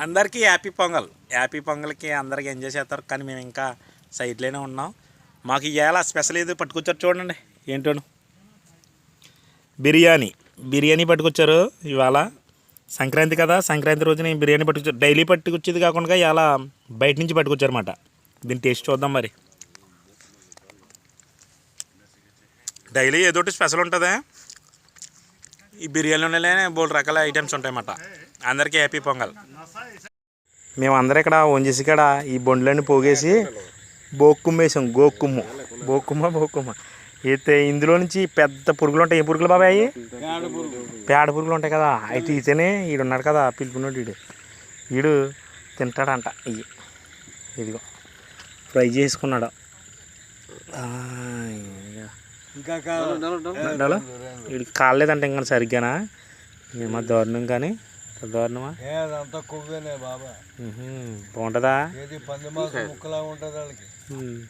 అందరికీ happy pongal. Happy పొంగల్కి అందరికీ enjoy చేస్తారు. కానీ మేము ఇంకా సైడ్లోనే ఉన్నాం. మాకు ఇవాళ స్పెషల్ ఏదో పట్టుకొచ్చారు చూడండి. ఏంటోను బిర్యానీ. బిర్యానీ పట్టుకొచ్చారు ఇవాళ. సంక్రాంతి కదా సంక్రాంతి రోజున బిర్యానీ పట్టుకొచ్చారు? డైలీ పట్టుకొచ్చేది కాకుండా ఇవాళ బయట నుంచి పట్టుకొచ్చారన్నమాట. దీని టేస్ట్ చూద్దాం మరి. డైలీ ఏదో ఒకటి స్పెషల్ ఉంటుంది. ఈ బిర్యానీలోనే బోల్ రకాల ఐటమ్స్ ఉంటాయన్నమాట. అందరికీ హ్యాపీ పొంగల్. మేము ఇక్కడ వంజేసి ఇక్కడ ఈ బొండ్లన్నీ పోగేసి బోక్కుమ్మ వేసాం గోక్కుమ్ము. బోక్కుమ్మ బోక్కుమ్మ. అయితే ఇందులో నుంచి పెద్ద పురుగులు ఉంటాయి. ఏ పురుగులు బాబాయ్ పేడ పురుగులు ఉంటాయి కదా. అయితే ఇతనే ఈడు ఉన్నాడు కదా పిలుపున్నాడు వీడు వీడు తింటాడంట. ఇవి ఇదిగో. ఫ్రై చేసుకున్నాడు. ఇంకా వీడికి కాలేదంటే ఇంకా సరిగ్గానా? ఏమో దారుణం కానీ దారుణమా? అదంతా కొవ్వేనే బాబా. ఉహు, బాగుంటుందా? ఏది పంది మాసం ముక్కలా ఉంటుంది వాళ్ళకి. ఉమ్.